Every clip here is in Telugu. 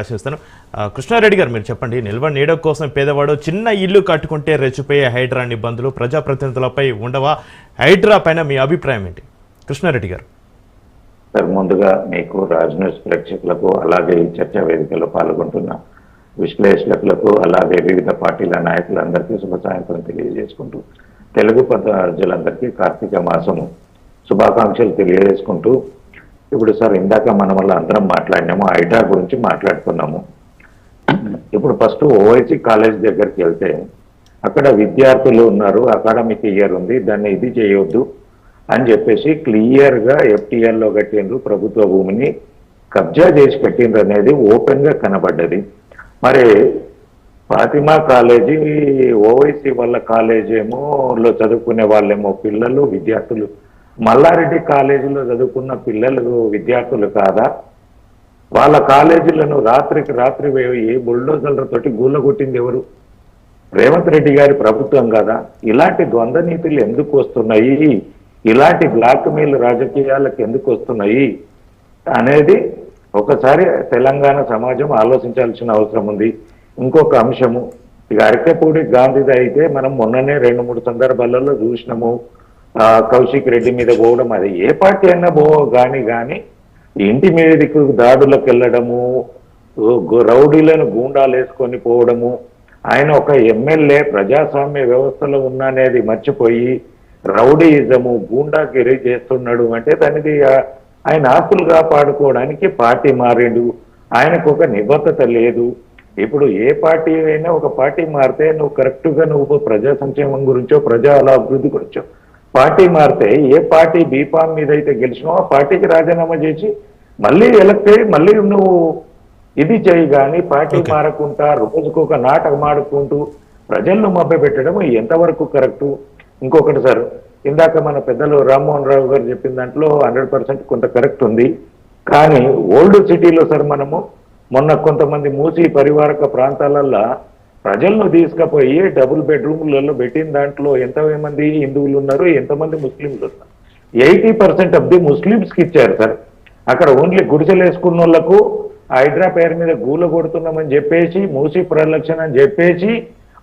అవకాశం ఇస్తాను. కృష్ణారెడ్డి గారు మీరు చెప్పండి నిల్వ నీడ కోసం పేదవాడు చిన్న ఇల్లు కట్టుకుంటే రెచ్చిపోయే హైడ్రా నిబంధనలు ప్రజాప్రతినిధులపై ఉండవా? హైడ్రా పైన మీ అభిప్రాయం ఏంటి? కృష్ణారెడ్డి గారు. సార్ ముందుగా మీకు రాజ్ న్యూస్ ప్రేక్షకులకు అలాగే ఈ చర్చా వేదికలో పాల్గొంటున్న విశ్లేషకులకు అలాగే వివిధ పార్టీల నాయకులందరికీ శుభ సాయంత్రం తెలియజేసుకుంటూ తెలుగు ప్రజలందరికీ కార్తీక మాసము శుభాకాంక్షలు తెలియజేసుకుంటూ ఇప్పుడు సార్ ఇందాక మనం వల్ల అందరం మాట్లాడినాము ఐటా గురించి మాట్లాడుకున్నాము. ఇప్పుడు ఫస్ట్ ఓఐసి కాలేజ్ దగ్గరికి వెళ్తే అక్కడ విద్యార్థులు ఉన్నారు అకాడమిక్ ఇయర్ ఉంది దాన్ని ఇది చేయొద్దు అని చెప్పేసి క్లియర్గా ఎఫ్టీఎల్లో కట్టిండ్రు ప్రభుత్వ భూమిని కబ్జా చేసి కట్టిండ్రు అనేది ఓపెన్గా కనబడ్డది. మరి ఫాతిమా కాలేజీ ఓవైసీ వాళ్ళ కాలేజీ ఏమో చదువుకునే వాళ్ళేమో పిల్లలు విద్యార్థులు మల్లారెడ్డి కాలేజీలో చదువుకున్న పిల్లలు విద్యార్థులు కాదా? వాళ్ళ కాలేజీలను రాత్రికి రాత్రి వే- ఏ బుల్డోజర్లతోటి గూళ్ళగొట్టింది ఎవరు? రేవంత్ రెడ్డి గారి ప్రభుత్వం కదా? ఇలాంటి ద్వంద్వ నీతులు ఎందుకు వస్తున్నాయి? ఇలాంటి బ్లాక్ మెయిల్ రాజకీయాలకు ఎందుకు వస్తున్నాయి? అనేది ఒకసారి తెలంగాణ సమాజం ఆలోచించాల్సిన అవసరం ఉంది. ఇంకొక అంశము ఇక అరకపూడి గాంధీది అయితే మనం మొన్ననే రెండు మూడు సందర్భాలలో చూసినాము. కౌశిక్ రెడ్డి మీద పోవడం అది ఏ పార్టీ అయినా పో కానీ కానీ ఇంటి మీదకు దాడులకు వెళ్ళడము రౌడీలను గూండాలు వేసుకొని పోవడము ఆయన ఒక ఎమ్మెల్యే ప్రజాస్వామ్య వ్యవస్థలో ఉన్ననేది మర్చిపోయి రౌడీయిజము గూండాగిరి చేస్తున్నాడు అంటే దానిది ఆయన ఆస్తులు కాపాడుకోవడానికి పార్టీ మారిండు. ఆయనకు ఒక నిబద్ధత లేదు. ఇప్పుడు ఏ పార్టీ అయినా ఒక పార్టీ మారితే నువ్వు కరెక్ట్గా నువ్వు ప్రజా సంక్షేమం గురించో ప్రజా అభివృద్ధి గురించో పార్టీ మారితే ఏ పార్టీ బీఫామ్ మీద అయితే గెలిచినో ఆ పార్టీకి రాజీనామా చేసి మళ్ళీ ఎలక్ట్ అయ్యి మళ్ళీ నువ్వు ఇది చేయి కానీ పార్టీ. మారకుండా రోజుకు ఒక నాటకం ఆడుకుంటూ ప్రజలను మభ్య పెట్టడం ఎంతవరకు కరెక్ట్ ఇంకొకటి సార్ ఇందాక మన పెద్దలు రామ్మోహన్ రావు గారు చెప్పిన దాంట్లో హండ్రెడ్ పర్సెంట్ కొంత కరెక్ట్ ఉంది కానీ ఓల్డ్ సిటీలో సార్ మనము మొన్న కొంతమంది మూసి పరివారక ప్రాంతాలల్లో ప్రజలను తీసుకుపోయి డబుల్ బెడ్రూమ్లలో పెట్టిన దాంట్లో ఎంతమంది హిందువులు ఉన్నారు ఎంతమంది ముస్లింలు ఉన్నారు? ఎయిటీ పర్సెంట్ ఆఫ్ ది ముస్లిమ్స్కి ఇచ్చారు సార్. అక్కడ ఓన్లీ గుడిసెలు వేసుకున్న వాళ్ళకు హైడ్రా పేరు మీద గూల కొడుతున్నామని చెప్పేసి మూసి ప్రలక్షణ అని చెప్పేసి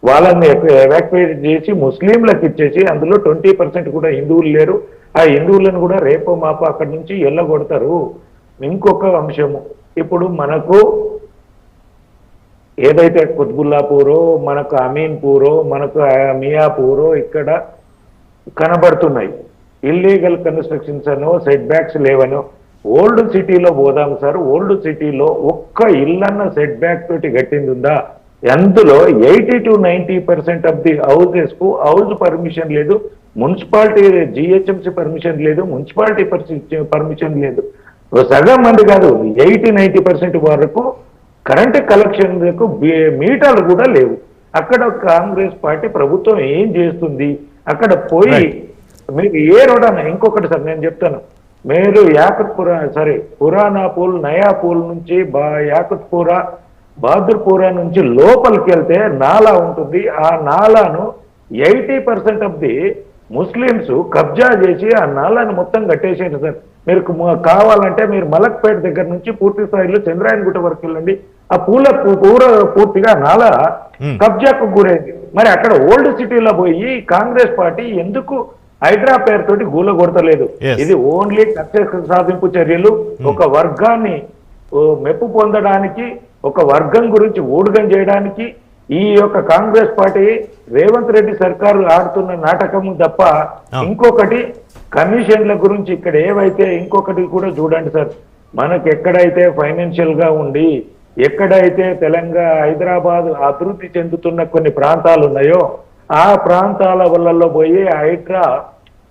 వాళ్ళని ఎవాక్యుయేట్ చేసి ముస్లింలకు ఇచ్చేసి అందులో ట్వంటీ పర్సెంట్ కూడా హిందువులు లేరు. ఆ హిందువులను కూడా రేపు మాపు అక్కడి నుంచి ఎల్లగొడతారు. ఇంకొక అంశము. ఇప్పుడు మనకు ఏదైతే కుత్బుల్లాపూరో మనకు అమీన్పూరో మనకు మియాపూరో ఇక్కడ కనబడుతున్నాయి. ఇల్లీగల్ కన్స్ట్రక్షన్స్ అనో సెట్ బ్యాక్స్ లేవనో ఓల్డ్ సిటీలో పోదాం సార్ ఓల్డ్ సిటీలో ఒక్క ఇల్లన్న సెట్ బ్యాక్ తోటి కట్టింది ఉందా అందులో eighty to ninety percent of the హౌసెస్కు house permission లేదు మున్సిపాలిటీ జిహెచ్ఎంసీ పర్మిషన్ లేదు మున్సిపాలిటీ పర్మిషన్ లేదు. సగం మంది కాదు ఎయిటీ నైన్టీ పర్సెంట్ వరకు కరెంట్ కలెక్షన్లకు బి- మీటర్లు కూడా లేవు. అక్కడ కాంగ్రెస్ పార్టీ ప్రభుత్వం ఏం చేస్తుంది? అక్కడ పోయి. మీరు ఏ రోడ్ అన్న ఇంకొకటి సార్ నేను చెప్తాను. మీరు యాకత్పుర సారీ పురాణా పూల్ నయా పూల్ నుంచి బా యాకత్పుర బహదూర్పుర నుంచి లోపలికి వెళ్తే నాలా ఉంటుంది. ఆ నాలాను eighty percent of the Muslims కబ్జా చేసి ఆ నాలాను మొత్తం కట్టేసారు సార్. మీరు కావాలంటే మీరు మలక్పేట దగ్గర నుంచి పూర్తి స్థాయిలో చంద్రాయనగుట్ట వరకు వెళ్ళండి. ఆ పూల పూర పూర్తిగా నాల. కబ్జాకు గురైంది. మరి అక్కడ ఓల్డ్ సిటీలో పోయి కాంగ్రెస్ పార్టీ ఎందుకు హైడ్రా పేరుతోటి గూల కొడతలేదు. ఇది ఓన్లీ కక్ష సాధింపు చర్యలు. ఒక వర్గాన్ని మెప్పు పొందడానికి ఒక వర్గం గురించి ఊడగం చేయడానికి ఈ యొక్క కాంగ్రెస్ పార్టీ రేవంత్ రెడ్డి సర్కారు ఆడుతున్న నాటకం తప్ప. ఇంకొకటి కమిషన్ల గురించి ఇక్కడ ఏవైతే ఇంకొకటి కూడా చూడండి సార్. మనకు ఎక్కడైతే ఫైనాన్షియల్గా ఉండి ఎక్కడైతే తెలంగాణ హైదరాబాద్ అభివృద్ధి చెందుతున్న కొన్ని ప్రాంతాలు ఉన్నాయో ఆ ప్రాంతాల వల్లలో పోయి హైడ్రా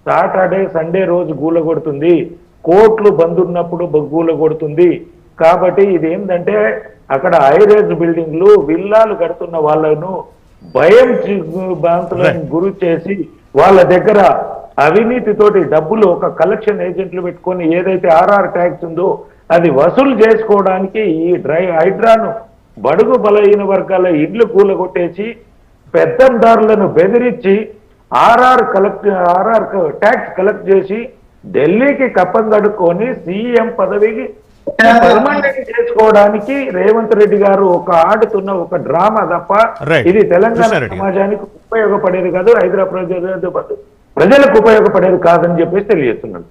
సాటర్డే సండే రోజు గూల కొడుతుంది కోట్లు బంద్ ఉన్నప్పుడు బ- గూల కొడుతుంది కాబట్టి ఇది ఏంటంటే అక్కడ హైరేజ్ బిల్డింగ్లు విల్లాలు కడుతున్న వాళ్ళను భయం భ్రాంతులను గురి చేసి వాళ్ళ దగ్గర అవినీతితోటి డబ్బులు ఒక కలెక్షన్ ఏజెంట్లు పెట్టుకొని ఏదైతే ఆర్ఆర్ ట్యాక్స్ ఉందో అది వసూలు చేసుకోవడానికి ఈ డ్రై హైడ్రాను బడుగు బలహీన వర్గాల ఇండ్లు కూలగొట్టేసి పెద్దందారులను బెదిరించి RR collect RR tax collect చేసి ఢిల్లీకి కప్పం కడుక్కొని సీఎం పదవికి పర్మనెంట్ చేసుకోవడానికి రేవంత్ రెడ్డి గారు ఒక ఆడుతున్న ఒక డ్రామా తప్ప. ఇది తెలంగాణ. సమాజానికి ఉపయోగపడేది కాదు హైదరాబాద్ ప్రజలకు ఉపయోగపడేది కాదని చెప్పేసి తెలియజేస్తున్నాను